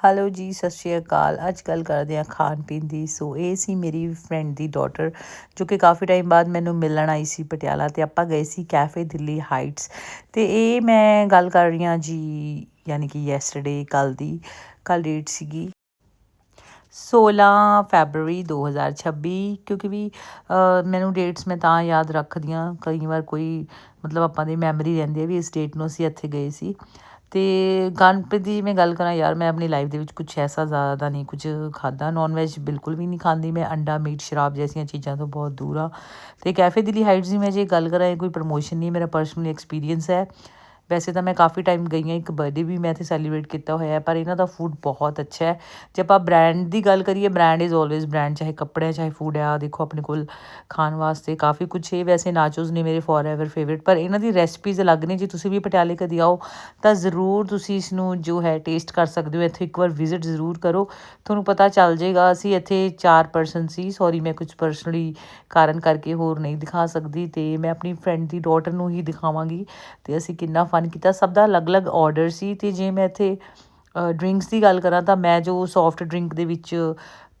Hello ਜੀ, ਸਤਿ ਸ਼੍ਰੀ ਅਕਾਲ। ਅੱਜ ਗੱਲ ਕਰਦੇ ਹਾਂ ਖਾਣ ਪੀਣ ਦੀ। ਸੋ ਇਹ ਸੀ ਮੇਰੀ ਫਰੈਂਡ ਦੀ ਡਾਟਰ ਜੋ ਕਿ ਕਾਫੀ ਟਾਈਮ ਬਾਅਦ ਮੈਨੂੰ ਮਿਲਣ ਆਈ ਸੀ ਪਟਿਆਲਾ ਤੇ ਆਪਾਂ ਗਏ ਸੀ ਕੈਫੇ ਦਿੱਲੀ ਹਾਈਟਸ ਤੇ ਇਹ ਮੈਂ ਗੱਲ ਕਰ ਰਹੀ ਹਾਂ ਜੀ, ਯਾਨੀ ਕਿ ਯੈਸਟਰਡੇ ਕੱਲ ਦੀ ਕੱਲ ਡੇਟ ਸੀਗੀ 16 ਫੈਬਰੂਰੀ 2026 ਕਿਉਂਕਿ ਵੀ ਮੈਨੂੰ ਡੇਟਸ ਮੈਂ ਤਾਂ ਯਾਦ ਰੱਖਦੀ ਹਾਂ। ਕਈ ਵਾਰ ਕੋਈ, ਮਤਲਬ ਆਪਾਂ ਦੀ ਮੈਮਰੀ ਰਹਿੰਦੀ ਹੈ ਵੀ ਇਸ ਡੇਟ ਨੂੰ ਅਸੀਂ ਇੱਥੇ ਗਏ ਸੀ। ਅਤੇ ਗਣਪਤੀ ਦੀ ਮੈਂ ਗੱਲ ਕਰਾਂ, ਯਾਰ ਮੈਂ ਆਪਣੀ ਲਾਈਫ ਦੇ ਵਿੱਚ ਕੁਛ ਐਸਾ ਜ਼ਿਆਦਾ ਨਹੀਂ ਕੁਝ ਖਾਧਾ ਨੋਨ ਵੈਜ ਬਿਲਕੁਲ ਵੀ ਨਹੀਂ ਖਾਂਦੀ, ਮੈਂ ਅੰਡਾ, ਮੀਟ, ਸ਼ਰਾਬ ਜੈਸੀਆਂ ਚੀਜ਼ਾਂ ਤੋਂ ਬਹੁਤ ਦੂਰ ਆ ਅਤੇ ਕੈਫੇ ਦਿੱਲੀ ਹਾਈਟਸ ਦੀ ਮੈਂ ਜੇ ਗੱਲ ਕਰਾਂ, ਇਹ ਕੋਈ ਪ੍ਰਮੋਸ਼ਨ ਨਹੀਂ, ਮੇਰਾ ਪਰਸਨਲੀ ਐਕਸਪੀਰੀਅੰਸ ਹੈ। ਵੈਸੇ ਤਾਂ ਮੈਂ ਕਾਫੀ ਟਾਈਮ ਗਈ ਹਾਂ, ਇੱਕ ਬਰਥਡੇ ਵੀ ਮੈਂ ਇੱਥੇ ਸੈਲੀਬ੍ਰੇਟ ਕੀਤਾ ਹੋਇਆ ਪਰ ਇਹਨਾਂ ਦਾ ਫੂਡ ਬਹੁਤ ਅੱਛਾ ਹੈ। ਜੇ ਆਪਾਂ ਬ੍ਰਾਂਡ ਦੀ ਗੱਲ ਕਰੀਏ ਬ੍ਰਾਂਡ ਇਜ਼ ਆਲਵੇਜ਼ ਬ੍ਰਾਂਡ ਚਾਹੇ ਕੱਪੜੇ ਚਾਹੇ ਫੂਡ ਆ ਦੇਖੋ ਆਪਣੇ ਕੋਲ ਖਾਣ ਵਾਸਤੇ ਕਾਫੀ ਕੁਝ ਹੈ, ਵੈਸੇ ਨਾਚੋਸ ਨੇ ਮੇਰੇ ਫੋਰਐਵਰ ਫੇਵਰਿਟ ਪਰ ਇਹਨਾਂ ਦੀ ਰੈਸਪੀਜ਼ ਅਲੱਗ ਨੇ, ਜੇ ਤੁਸੀਂ ਵੀ ਪਟਿਆਲੇ ਕਦੀ ਆਓ, ਤਾਂ ਜ਼ਰੂਰ ਤੁਸੀਂ ਇਸ ਨੂੰ ਜੋ ਹੈ ਟੇਸਟ ਕਰ ਸਕਦੇ ਹੋ, ਇੱਥੇ ਇੱਕ ਵਾਰ ਵਿਜ਼ਿਟ ਜ਼ਰੂਰ ਕਰੋ। ਤੁਹਾਨੂੰ ਪਤਾ ਚੱਲ ਜਾਏਗਾ, ਅਸੀਂ ਇੱਥੇ ਚਾਰ ਪਰਸਨ ਸੀ ਸੌਰੀ ਮੈਂ ਕੁਝ ਪਰਸਨਲੀ ਕਾਰਨ ਕਰਕੇ ਹੋਰ ਨਹੀਂ ਦਿਖਾ ਸਕਦੀ, ਤੇ ਮੈਂ ਆਪਣੀ ਫਰੈਂਡ ਦੀ ਡਾਟਰ ਨੂੰ ਹੀ ਦਿਖਾਵਾਂਗੀ, ਤੇ ਅਸੀਂ ਕਿੰਨਾ ਫਨ ਕੀਤਾ। ਸਭ ਦਾ ਅਲੱਗ-ਅਲੱਗ ਔਡਰ ਸੀ ਅਤੇ ਜੇ ਮੈਂ ਇੱਥੇ ਡਰਿੰਕਸ ਦੀ ਗੱਲ ਕਰਾਂ ਤਾਂ ਮੈਂ ਜੋ ਸੋਫਟ ਡਰਿੰਕ ਦੇ ਵਿੱਚ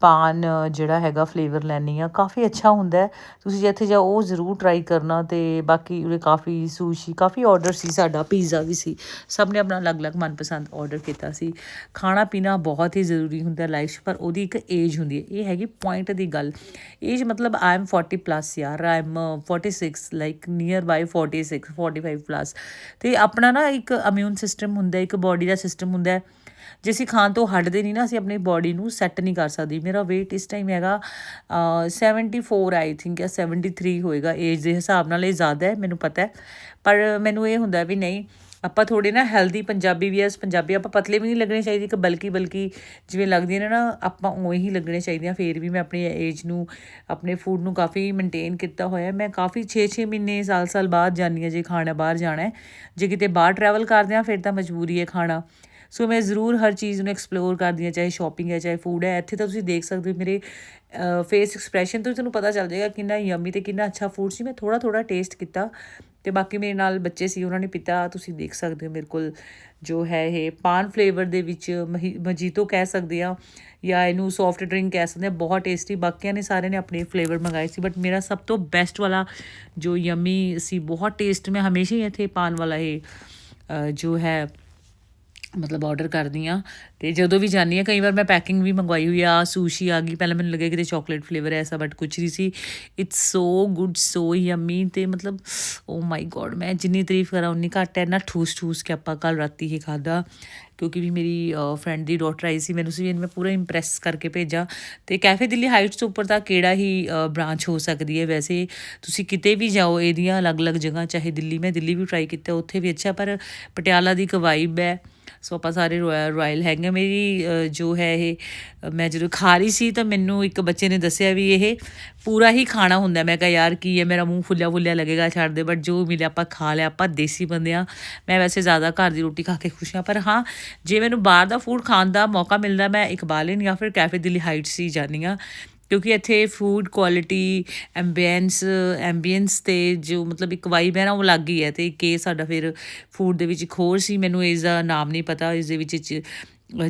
ਪਾਨ ਜਿਹੜਾ ਹੈਗਾ ਫਲੇਵਰ ਲੈਂਦੀ ਹਾਂ, ਕਾਫੀ ਅੱਛਾ ਹੁੰਦਾ ਤੁਸੀਂ ਜਿੱਥੇ ਜਾਓ ਉਹ ਜ਼ਰੂਰ ਟਰਾਈ ਕਰਨਾ ਅਤੇ ਬਾਕੀ ਉਰੇ ਕਾਫੀ ਸੂਸ਼ੀ ਕਾਫੀ ਔਡਰ ਸੀ ਸਾਡਾ ਪੀਜ਼ਾ ਵੀ ਸੀ। ਸਭ ਨੇ ਆਪਣਾ ਅਲੱਗ-ਅਲੱਗ ਮਨਪਸੰਦ ਔਡਰ ਕੀਤਾ ਸੀ। ਖਾਣਾ ਪੀਣਾ ਬਹੁਤ ਹੀ ਜ਼ਰੂਰੀ ਹੁੰਦਾ ਲਾਈਫ 'ਚ, ਪਰ ਉਹਦੀ ਇੱਕ ਏਜ ਹੁੰਦੀ ਹੈ। ਇਹ ਹੈਗੀ ਪੁਆਇੰਟ ਦੀ ਗੱਲ। ਏਜ ਮਤਲਬ ਆਈ ਐਮ 40 ਪਲੱਸ ਯਾਰ I am 46 like near by 46 45 plus ਤੇ ਆਪਣਾ ਨਾ ਇੱਕ ਇਮਿਊਨ ਸਿਸਟਮ ਹੁੰਦਾ ਇੱਕ ਬਾਡੀ ਦਾ ਸਿਸਟਮ ਹੁੰਦਾ ਜੇ ਅਸੀਂ ਖਾਣ ਤੋਂ ਹਟਦੇ ਨਹੀਂ ਨਾ ਅਸੀਂ ਆਪਣੀ ਬਾਡੀ ਨੂੰ ਸੈੱਟ ਨਹੀਂ ਕਰ ਸਕਦੀ। ਮੇਰਾ weight ਇਸ ਟਾਈਮ ਹੈਗਾ ਅ, 74 ਆਈ ਥਿੰਕ ਜਾਂ 73 ਹੋਏਗਾ। ਏਜ ਦੇ ਹਿਸਾਬ ਨਾਲ ਇਹ ਜ਼ਿਆਦਾ ਹੈ ਮੈਨੂੰ ਪਤਾ ਹੈ। ਪਰ ਮੈਨੂੰ ਇਹ ਹੁੰਦਾ ਵੀ ਨਹੀਂ ਆਪਾਂ ਥੋੜੇ ਨਾ ਹੈਲਦੀ ਪੰਜਾਬੀ ਵੀ ਐਸ ਪੰਜਾਬੀ ਆਪਾਂ ਪਤਲੇ ਵੀ ਨਹੀਂ ਲੱਗਣੇ ਚਾਹੀਦੇ ਕਿ ਬਲਕਿ ਬਲਕਿ ਜਿਵੇਂ ਲੱਗਦੀਆਂ ਨੇ ਨਾ ਆਪਾਂ ਉਵੇਂ ਹੀ ਲੱਗਣੇ ਚਾਹੀਦੇ ਆ। ਫੇਰ ਵੀ ਮੈਂ ਆਪਣੀ ਏਜ ਨੂੰ ਆਪਣੇ ਫੂਡ ਨੂੰ ਕਾਫੀ ਮੇਨਟੇਨ ਕੀਤਾ ਹੋਇਆ ਮੈਂ ਕਾਫੀ 6-6 ਮਹੀਨੇ ਸਾਲ-ਸਾਲ ਬਾਅਦ ਜਾਂਦੀ ਹਾਂ ਜੇ ਖਾਣਾ ਬਾਹਰ ਜਾਣਾ ਹੈ। ਜੇ ਕਿਤੇ ਬਾਹਰ ਟਰੈਵਲ ਕਰਦੇ ਆ ਫਿਰ ਤਾਂ ਮਜਬੂਰੀ ਹੈ ਖਾਣਾ। ਸੋ ਮੈਂ ਜ਼ਰੂਰ ਹਰ ਚੀਜ਼ ਨੂੰ ਐਕਸਪਲੋਰ ਕਰਦੀ ਹਾਂ, ਚਾਹੇ ਸ਼ਾਪਿੰਗ ਹੈ, ਚਾਹੇ ਫੂਡ ਹੈ, ਇੱਥੇ ਤਾਂ ਤੁਸੀਂ ਦੇਖ ਸਕਦੇ ਹੋ ਮੇਰੇ ਫੇਸ ਐਕਸਪ੍ਰੈਸ਼ਨ ਤੋਂ ਹੀ ਤੁਹਾਨੂੰ ਪਤਾ ਚੱਲ ਜਾਏਗਾ ਕਿੰਨਾ ਯਮੀ ਤੇ ਕਿੰਨਾ ਅੱਛਾ ਫੂਡ ਸੀ। ਮੈਂ ਥੋੜਾ ਥੋੜਾ ਟੇਸਟ ਕੀਤਾ ਤੇ ਬਾਕੀ ਮੇਰੇ ਨਾਲ ਬੱਚੇ ਸੀ, ਉਹਨਾਂ ਨੇ ਪਿਤਾ, ਤੁਸੀਂ ਦੇਖ ਸਕਦੇ ਹੋ ਮੇਰੇ ਕੋਲ ਜੋ ਹੈ ਇਹ ਪਾਨ ਫਲੇਵਰ ਦੇ ਵਿੱਚ ਮਹੀ- ਮਜੀਤੋ ਕਹਿ ਸਕਦੇ ਆ ਜਾਂ ਇਹਨੂੰ ਸੌਫਟ ਡਰਿੰਕ ਕਹਿ ਸਕਦੇ ਆ ਬਹੁਤ ਟੇਸਟੀ ਬਾਕੀਆਂ ਨੇ ਸਾਰਿਆਂ ਨੇ ਆਪਣੇ ਫਲੇਵਰ ਮੰਗਾਏ ਸੀ ਬਟ ਮੇਰਾ ਸਭ ਤੋਂ ਬੈਸਟ ਵਾਲਾ ਜੋ ਯਮੀ ਸੀ, ਬਹੁਤ ਟੇਸਟ ਮੈਂ ਹਮੇਸ਼ਾ ਹੀ ਇੱਥੇ ਪਾਨ ਵਾਲਾ ਇਹ ਜੋ ਹੈ ਮਤਲਬ ਆਰਡਰ ਕਰਦੀ ਆ ਤੇ ਜਦੋਂ ਵੀ ਜਾਂਦੀ ਆ ਕਈ ਵਾਰ ਮੈਂ ਪੈਕਿੰਗ ਵੀ ਮੰਗਵਾਈ ਹੋਈ ਆ ਸੂਸ਼ੀ ਆ ਗਈ। ਪਹਿਲਾਂ ਮੈਨੂੰ ਲੱਗਿਆ ਕਿਤੇ ਚਾਕਲੇਟ ਫਲੇਵਰ ਹੈ ਐਸਾ ਬਟ ਕੁਝ ਨਹੀਂ ਸੀ। It's so good so yummy ਤੇ ਮਤਲਬ ਓ ਮਾਈ ਗੋਡ ਮੈਂ ਜਿੰਨੀ ਤਾਰੀਫ ਕਰਾਂ, ਉਨੀ ਘੱਟ ਹੈ। ਨਾ ਠੂਸ ਠੂਸ ਕੇ ਆਪਾਂ ਕੱਲ ਰਾਤੀ ਹੀ ਖਾਦਾ ਕਿਉਂਕਿ ਵੀ ਮੇਰੀ ਫਰੈਂਡ ਦੀ ਡਾਟਰ ਆਈ ਸੀ, ਮੈਨੂੰ ਸੀ ਵੀ ਮੈਂ ਪੂਰਾ ਇੰਪ੍ਰੈਸ ਕਰਕੇ ਭੇਜਾਂ। ਤੇ ਕੈਫੇ ਦਿੱਲੀ ਹਾਈਟਸ ਤੋਂ ਉੱਪਰ ਤਾਂ ਕਿਹੜਾ ਹੀ ਬ੍ਰਾਂਚ ਹੋ ਸਕਦੀ ਹੈ ਵੈਸੇ। ਤੁਸੀਂ ਕਿਤੇ ਵੀ ਜਾਓ, ਇਹਦੀਆਂ ਅਲੱਗ-ਅਲੱਗ ਜਗ੍ਹਾ, ਚਾਹੇ ਦਿੱਲੀ, ਮੈਂ ਦਿੱਲੀ ਵੀ ਟਰਾਈ ਕੀਤਾ, ਉੱਥੇ ਵੀ ਅੱਛਾ, ਪਰ ਪਟਿਆਲਾ ਦੀ ਇੱਕ ਵਾਈਬ ਹੈ। ਸੋ ਆਪਾਂ ਸਾਰੇ ਰੋਇਲ ਰਾਇਲ ਹੈਗੇ ਆ। ਮੇਰੀ ਜੋ ਹੈ ਇਹ ਮੈਂ ਜਦੋਂ ਖਾ ਰਹੀ ਸੀ ਤਾਂ ਮੈਨੂੰ ਇੱਕ ਬੱਚੇ ਨੇ ਦੱਸਿਆ ਵੀ ਇਹ ਪੂਰਾ ਹੀ ਖਾਣਾ ਹੁੰਦਾ। ਮੈਂ ਕਿਹਾ, ਯਾਰ, ਕੀ ਹੈ? ਮੇਰਾ ਮੂੰਹ ਫੁੱਲਿਆ ਫੁੱਲਿਆ ਲੱਗੇਗਾ, ਛੱਡ ਦੇ। ਬਟ ਜੋ ਮਿਲਿਆ ਆਪਾਂ ਖਾ ਲਿਆ। ਆਪਾਂ ਦੇਸੀ ਬੰਦੇ ਆ ਮੈਂ ਵੈਸੇ ਜ਼ਿਆਦਾ ਘਰ ਦੀ ਰੋਟੀ ਖਾ ਕੇ ਖੁਸ਼ ਹਾਂ। ਪਰ ਹਾਂ, ਜੇ ਮੈਨੂੰ ਬਾਹਰ ਦਾ ਫੂਡ ਖਾਣ ਦਾ ਮੌਕਾ ਮਿਲਦਾ, ਮੈਂ ਇਕਬਾਲਿਨ ਜਾਂ ਫਿਰ ਕੈਫੇ ਦਿੱਲੀ ਹਾਈਟਸ ਹੀ ਜਾਂਦੀ ਹਾਂ। ਕਿਉਂਕਿ ਇੱਥੇ ਫੂਡ ਕੁਆਲਿਟੀ ਐਂਬੀਐਂਸ ਐਂਬੀਐਂਸ ਤੇ ਜੋ ਮਤਲਬ ਇੱਕ ਵਾਈਬ ਹੈ ਨਾ, ਉਹ ਅਲੱਗ ਹੀ ਹੈ ਤੇ ਇੱਕ ਇਹ ਸਾਡਾ ਫਿਰ ਫੂਡ ਦੇ ਵਿੱਚ ਇੱਕ ਹੋਰ ਸੀ, ਮੈਨੂੰ ਇਸ ਦਾ ਨਾਮ ਨਹੀਂ ਪਤਾ, ਇਸ ਦੇ ਵਿੱਚ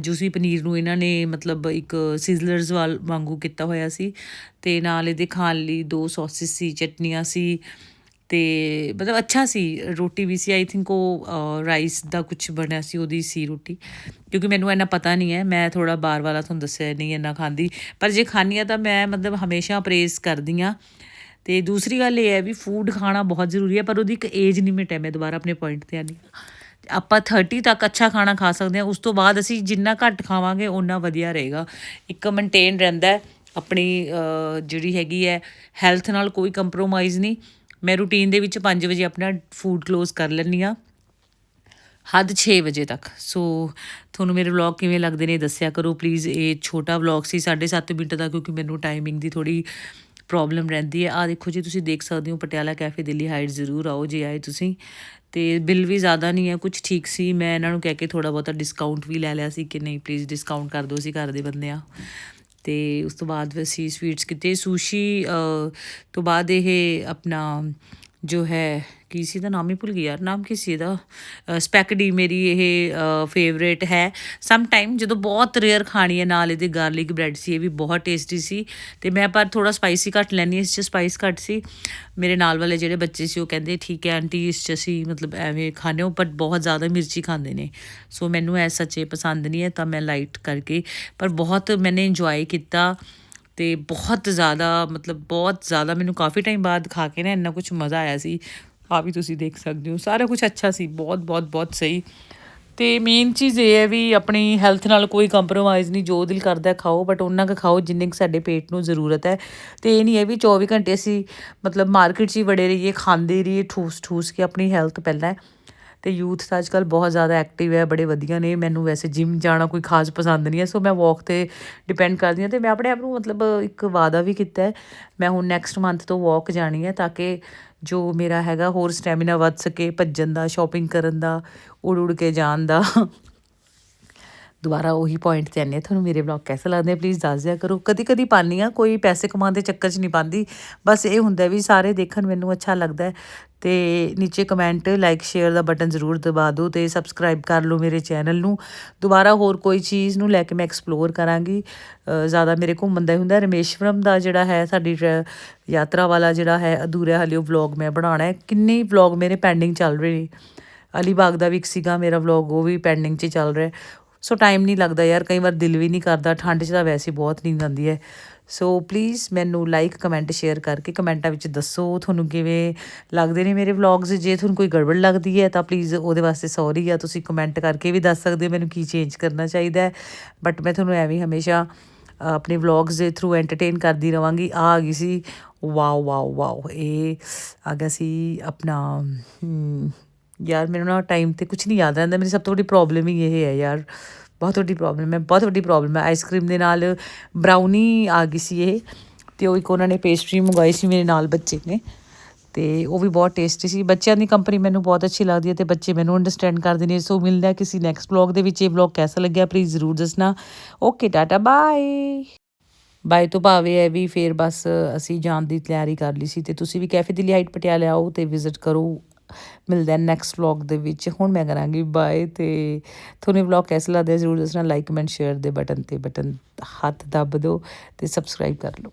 ਜੂਸੀ ਪਨੀਰ ਨੂੰ ਇਹਨਾਂ ਨੇ ਮਤਲਬ ਇੱਕ ਸਿਜ਼ਲਰਸ ਵਾਲ ਵਾਂਗੂ ਕੀਤਾ ਹੋਇਆ ਸੀ ਤੇ ਨਾਲ ਇਹਦੇ ਖਾਣ ਲਈ ਦੋ ਸੌਸਿਸ ਸੀ, ਚਟਨੀਆਂ ਸੀ ਤੇ ਮਤਲਬ ਅੱਛਾ ਸੀ, ਰੋਟੀ ਵੀ ਸੀ ਆਈ ਥਿੰਕ ਉਹ ਰਾਈਸ ਦਾ ਕੁਝ ਬਣਿਆ ਸੀ, ਉਹਦੀ ਸੀ ਰੋਟੀ। ਕਿਉਂਕਿ ਮੈਨੂੰ ਇੰਨਾ ਪਤਾ ਨਹੀਂ ਹੈ, ਮੈਂ ਥੋੜਾ ਬਾਰ ਵਾਲਾ ਤੁਹਾਨੂੰ ਦੱਸਿਆ, ਨਹੀਂ ਇੰਨਾ ਖਾਂਦੀ। ਪਰ ਜੇ ਖਾਂਦੀ ਆ ਤਾਂ ਮੈਂ ਮਤਲਬ ਹਮੇਸ਼ਾ ਪ੍ਰੇਜ਼ ਕਰਦੀ ਆ ਤੇ ਦੂਸਰੀ ਗੱਲ ਇਹ ਹੈ ਵੀ ਫੂਡ ਖਾਣਾ ਬਹੁਤ ਜ਼ਰੂਰੀ ਹੈ, ਪਰ ਉਹਦੀ ਇੱਕ ਏਜ ਲਿਮਿਟ ਹੈ, ਮੈਂ ਦੁਬਾਰਾ ਆਪਣੇ ਪੁਆਇੰਟ ਤੇ ਆਨੀ ਆਪਾਂ 30 ਤੱਕ ਅੱਛਾ ਖਾਣਾ ਖਾ ਸਕਦੇ ਹਾਂ, ਉਸ ਤੋਂ ਬਾਅਦ ਅਸੀਂ ਜਿੰਨਾ ਘੱਟ ਖਾਵਾਂਗੇ, ਓਨਾ ਵਧੀਆ ਰਹੇਗਾ। ਇੱਕ ਮੇਨਟੇਨ ਰਹਿੰਦਾ ਆਪਣੀ ਜਿਹੜੀ ਹੈਗੀ ਹੈ ਹੈਲਥ ਨਾਲ ਕੋਈ ਕੰਪਰੋਮਾਈਜ਼ ਨਹੀਂ। ਮੈਂ ਰੂਟੀਨ ਦੇ ਵਿੱਚ 5 ਵਜੇ ਆਪਣਾ ਫੂਡ ਕਲੋਜ਼ ਕਰ ਲੈਂਦੀ ਆ ਹੱਦ 6 ਵਜੇ ਤੱਕ। ਸੋ ਤੁਹਾਨੂੰ ਮੇਰੇ ਵਲੌਗ ਕਿਵੇਂ ਲੱਗਦੇ ਨੇ ਦੱਸਿਆ ਕਰੋ। ਪਲੀਜ਼ ਇਹ ਛੋਟਾ ਵਲੌਗ ਸੀ 7.5 ਮਿੰਟ ਦਾ, ਕਿਉਂਕਿ ਮੈਨੂੰ ਟਾਈਮਿੰਗ ਦੀ ਥੋੜੀ ਪ੍ਰੋਬਲਮ ਰਹਿੰਦੀ ਹੈ। ਆ ਦੇਖੋ ਜੀ, ਤੁਸੀਂ ਦੇਖ ਸਕਦੇ ਹੋ, ਪਟਿਆਲਾ ਕੈਫੇ ਦਿੱਲੀ ਹਾਈਟ ਜ਼ਰੂਰ ਆਓ, ਜੇ ਆਏ ਤੁਸੀਂ। ਤੇ ਬਿੱਲ ਵੀ ਜ਼ਿਆਦਾ ਨਹੀਂ ਹੈ ਕੁਝ ਠੀਕ ਸੀ। ਮੈਂ ਇਹਨਾਂ ਨੂੰ ਕਹਿ ਕੇ ਥੋੜਾ ਬਹੁਤਾ ਡਿਸਕਾਊਂਟ ਵੀ ਲੈ ਲਿਆ ਸੀ ਕਿ ਨਹੀਂ ਪਲੀਜ਼ ਡਿਸਕਾਊਂਟ ਕਰ ਦਿਓ ਅਸੀਂ ਘਰ ਦੇ ਬੰਦੇ ਆ ਤੇ ਉਸ ਤੋਂ ਬਾਅਦ ਫਿਰ ਅਸੀਂ ਸਵੀਟਸ ਕੀਤੇ। ਸੂਸ਼ੀ ਤੋਂ ਬਾਅਦ ਇਹ ਆਪਣਾ ਜੋ ਹੈ ਕੀ ਸੀ ਦਾ ਨਾਮ ਹੀ ਭੁੱਲ ਗਈ ਯਾਰ, ਨਾਮ ਕੀ ਸੀ ਇਹਦਾ? ਸਪੈਕਡੀ ਮੇਰੀ ਇਹ ਫੇਵਰੇਟ ਹੈ। ਸਮ ਟਾਈਮ ਜਦੋਂ ਬਹੁਤ ਰੇਅਰ ਖਾਣੀ ਹੈ ਨਾਲ ਇਹਦੇ ਗਾਰਲਿਕ ਬ੍ਰੈਡ ਸੀ, ਇਹ ਵੀ ਬਹੁਤ ਟੇਸਟੀ ਸੀ। ਤੇ ਮੈਂ ਪਰ ਥੋੜਾ ਸਪਾਈਸੀ ਘੱਟ ਲੈਣੀ ਇਸ ਚ ਸਪਾਈਸ ਘੱਟ ਸੀ। ਮੇਰੇ ਨਾਲ ਵਾਲੇ ਜਿਹੜੇ ਬੱਚੇ ਸੀ, ਉਹ ਕਹਿੰਦੇ, ਠੀਕ ਹੈ ਆਂਟੀ, ਇਸ ਚ ਅਸੀਂ ਮਤਲਬ ਐਵੇਂ ਖਾਣੇ ਹੋ ਬਟ ਬਹੁਤ ਜ਼ਿਆਦਾ ਮਿਰਚੀ ਖਾਂਦੇ ਨੇ। ਸੋ ਮੈਨੂੰ ਐ ਸੱਚੇ ਪਸੰਦ ਨਹੀਂ ਹੈ, ਤਾਂ ਮੈਂ ਲਾਈਟ ਕਰਕੇ, ਪਰ ਬਹੁਤ ਮੈਨੇ ਇੰਜੋਏ ਕੀਤਾ ਤੇ ਬਹੁਤ ਜ਼ਿਆਦਾ, ਮਤਲਬ ਬਹੁਤ ਜ਼ਿਆਦਾ ਮੈਨੂੰ ਕਾਫੀ ਟਾਈਮ ਬਾਅਦ ਖਾ ਕੇ ਨਾ ਇੰਨਾ ਕੁਝ ਮਜ਼ਾ ਆਇਆ ਸੀ। ਆ ਵੀ ਤੁਸੀਂ ਦੇਖ ਸਕਦੇ ਹੋ। ਸਾਰਾ ਕੁਝ ਅੱਛਾ ਸੀ, ਬਹੁਤ ਬਹੁਤ ਬਹੁਤ ਸਹੀ। ਤੇ ਮੇਨ ਚੀਜ਼ ਇਹ ਹੈ ਵੀ ਆਪਣੀ ਹੈਲਥ ਨਾਲ ਕੋਈ ਕੰਪਰੋਮਾਈਜ਼ ਨਹੀਂ, ਜੋ ਦਿਲ ਕਰਦਾ ਖਾਓ ਬਟ ਉਹਨਾਂ ਕੁ ਖਾਓ ਜਿੰਨੇ ਕੁ ਸਾਡੇ ਪੇਟ ਨੂੰ ਜ਼ਰੂਰਤ ਹੈ। ਤੇ ਇਹ ਨਹੀਂ ਹੈ ਵੀ 24 ਘੰਟੇ ਅਸੀਂ ਮਤਲਬ ਮਾਰਕੀਟ 'ਚ ਹੀ ਵੜੇ ਰਹੀਏ, ਖਾਂਦੇ ਰਹੀਏ ਠੂਸ ਠੂਸ ਕੇ ਆਪਣੀ ਹੈਲਥ ਪਹਿਲਾਂ ਅਤੇ ਯੂਥ ਤਾਂ ਕੱਲ੍ਹ ਬਹੁਤ ਜ਼ਿਆਦਾ ਐਕਟਿਵ ਹੈ, ਬੜੇ ਵਧੀਆ ਨੇ। ਮੈਨੂੰ ਵੈਸੇ ਜਿਮ ਜਾਣਾ ਕੋਈ ਖਾਸ ਪਸੰਦ ਨਹੀਂ ਹੈ ਸੋ ਮੈਂ ਵੋਕ ਤੇ ਡਿਪੈਂਡ ਕਰਦੀ ਹਾਂ ਅਤੇ ਮੈਂ ਆਪਣੇ ਆਪ ਨੂੰ ਮਤਲਬ ਇੱਕ ਵਾਅਦਾ ਵੀ ਕੀਤਾ ਹੈ। ਮੈਂ ਹੁਣ ਨੈਕਸਟ ਮੰਥ ਤੋਂ ਵੋਕ ਜਾਣੀ ਹੈ ਤਾਂ ਕਿ ਜੋ ਮੇਰਾ ਹੈਗਾ ਹੋਰ ਸਟੈਮਿਨਾ ਵੱਧ ਸਕੇ ਭੱਜਣ ਦਾ ਸ਼ੋਪਿੰਗ ਕਰਨ ਦਾ ਉੜ ਉੜ ਕੇ ਜਾਣ ਦਾ। ਦੁਬਾਰਾ ਉਹੀ ਪੁਆਇੰਟ ਤੇ ਆਨੇ ਤੁਹਾਨੂੰ ਮੇਰੇ ਵਲੌਗ ਕੈਸੇ ਲੱਗਦੇ ਪਲੀਜ਼ ਦੱਸ ਦਿਆ ਕਰੋ। ਕਦੀ ਕਦੀ ਪਾਉਂਦੀ ਆ ਕੋਈ ਪੈਸੇ ਕਮਾਉਣ ਦੇ ਚੱਕਰ 'ਚ ਨਹੀਂ ਪਾਉਂਦੀ। ਬਸ ਇਹ ਹੁੰਦਾ ਵੀ ਸਾਰੇ ਦੇਖਣ ਮੈਨੂੰ ਅੱਛਾ ਲੱਗਦਾ ਹੈ। ਤੇ ਨੀਚੇ ਕਮੈਂਟ ਲਾਈਕ ਸ਼ੇਅਰ ਦਾ ਬਟਨ ਜ਼ਰੂਰ ਦਬਾ ਦਿਓ ਤੇ ਸਬਸਕ੍ਰਾਈਬ ਕਰ ਲਓ ਮੇਰੇ ਚੈਨਲ ਨੂੰ। ਦੁਬਾਰਾ ਹੋਰ ਕੋਈ ਚੀਜ਼ ਨੂੰ ਲੈ ਕੇ ਮੈਂ ਐਕਸਪਲੋਰ ਕਰਾਂਗੀ। ਜ਼ਿਆਦਾ ਮੇਰੇ ਘੁੰਮਣ ਦਾ ਹੀ ਹੁੰਦਾ। ਰਮੇਸ਼ਵਰਮ ਦਾ ਜਿਹੜਾ ਹੈ, ਸਾਡੀ ਟਰੈ- ਯਾਤਰਾ ਵਾਲਾ ਜਿਹੜਾ ਹੈ, ਅਧੂਰਾ ਹਲੇ ਉਹ ਵਲੌਗ ਮੈਂ ਬਣਾਉਣਾ ਹੈ। ਕਿੰਨੇ ਵਲੌਗ ਮੇਰੇ ਪੈਂਡਿੰਗ ਚੱਲ ਰਹੇ ਨੇ। ਅਲੀਬਾਗ ਦਾ ਵੀ ਇੱਕ ਸੀਗਾ ਮੇਰਾ ਵਲੌਗ ਉਹ ਵੀ ਪੈਂਡਿੰਗ 'ਚ ਚੱਲ ਰਿਹਾ ਸੋ ਟਾਈਮ ਨਹੀਂ ਲੱਗਦਾ ਯਾਰ ਕਈ ਵਾਰ ਦਿਲ ਵੀ ਨਹੀਂ ਕਰਦਾ ਠੰਡ 'ਚ ਤਾਂ ਵੈਸੇ ਬਹੁਤ ਨੀਂਦ ਆਉਂਦੀ ਹੈ ਸੋ ਪਲੀਜ਼ ਮੈਨੂੰ ਲਾਈਕ ਕਮੈਂਟ ਸ਼ੇਅਰ ਕਰਕੇ ਕਮੈਂਟਾਂ ਵਿੱਚ ਦੱਸੋ ਤੁਹਾਨੂੰ ਕਿਵੇਂ ਲੱਗਦੇ ਨੇ ਮੇਰੇ ਵਲੌਗਸ ਜੇ ਤੁਹਾਨੂੰ ਕੋਈ ਗੜਬੜ ਲੱਗਦੀ ਹੈ ਤਾਂ ਪਲੀਜ਼ ਉਹਦੇ ਵਾਸਤੇ ਸੌਰੀ ਆ ਤੁਸੀਂ ਕਮੈਂਟ ਕਰਕੇ ਵੀ ਦੱਸ ਸਕਦੇ ਹੋ ਮੈਨੂੰ ਕੀ ਚੇਂਜ ਕਰਨਾ ਚਾਹੀਦਾ ਹੈ ਬਟ ਮੈਂ ਤੁਹਾਨੂੰ ਐਵੇਂ ਹਮੇਸ਼ਾ ਆਪਣੇ ਵਲੌਗਸ ਦੇ ਥਰੂ ਐਂਟਰਟੇਨ ਕਰਦੀ ਰਵਾਂਗੀ ਆ ਆ ਗਈ ਸੀ ਵਾਓ ਵਾਓ ਵਾਓ ਇਹ ਆ ਗਿਆ ਸੀ ਆਪਣਾ ਯਾਰ ਮੈਨੂੰ ਨਾ ਟਾਈਮ ਤੇ ਕੁਝ ਨਹੀਂ ਯਾਦ ਰਹਿੰਦਾ, ਮੇਰੀ ਸਭ ਤੋਂ ਵੱਡੀ ਪ੍ਰੋਬਲਮ ਹੀ ਇਹ ਹੈ ਯਾਰ, ਬਹੁਤ ਵੱਡੀ ਪ੍ਰੋਬਲਮ ਹੈ, ਬਹੁਤ ਵੱਡੀ ਪ੍ਰੋਬਲਮ ਹੈ। ਆਈਸਕ੍ਰੀਮ ਦੇ ਨਾਲ ਬਰਾਊਨੀ ਆ ਗਈ ਸੀ ਇਹ ਤੇ ਉਹ ਇੱਕ ਉਹਨਾਂ ਨੇ ਪੇਸਟਰੀ ਮੰਗਵਾਈ ਸੀ ਮੇਰੇ ਨਾਲ ਬੱਚੇ ਨੇ ਤੇ ਉਹ ਵੀ ਬਹੁਤ ਟੇਸਟੀ ਸੀ। ਬੱਚਿਆਂ ਦੀ ਕੰਪਨੀ ਮੈਨੂੰ ਬਹੁਤ ਅੱਛੀ ਲੱਗਦੀ ਹੈ ਤੇ ਬੱਚੇ ਮੈਨੂੰ ਅੰਡਰਸਟੈਂਡ ਕਰਦੇ ਨੇ ਸੋ ਮਿਲਦਾ ਕਿਸੇ ਨੈਕਸਟ ਵਲੌਗ ਦੇ ਵਿੱਚ। ਇਹ ਵਲੌਗ ਕਿਹਦਾ ਲੱਗਿਆ ਪਲੀਜ਼ ਜ਼ਰੂਰ ਦੱਸਣਾ। ਓਕੇ ਟਾਟਾ ਬਾਏ ਬਾਏ ਤੋਂ ਭਾਵੇਂ ਹੈ ਵੀ ਫੇਰ ਬਸ ਅਸੀਂ ਜਾਣ ਦੀ ਤਿਆਰੀ ਕਰ ਲਈ ਸੀ ਤੇ ਤੁਸੀਂ ਵੀ ਕੈਫੇ ਦਿੱਲੀ ਹਾਈਟ ਪਟਿਆਲੇ ਆਓ ਤੇ ਵਿਜ਼ਿਟ ਕਰੋ। ਮਿਲਦੇ ਹਾਂ ਨੈਕਸਟ ਵਲੌਗ ਦੇ ਵਿੱਚ। ਹੁਣ ਮੈਂ ਕਰਾਂਗੀ ਬਾਏ ਤੇ ਤੁਹਾਨੂੰ ਵਲੌਗ ਕਿਹਦਾ ਲੱਗਦਾ ਜ਼ਰੂਰ ਦੱਸਣਾ। ਲਾਈਕ ਕਮੈਂਟ ਸ਼ੇਅਰ ਦੇ ਬਟਨ ਤੇ ਬਟਨ ਹੱਥ ਦੱਬ ਦਿਓ ਤੇ ਸਬਸਕ੍ਰਾਈਬ ਕਰ ਲਓ।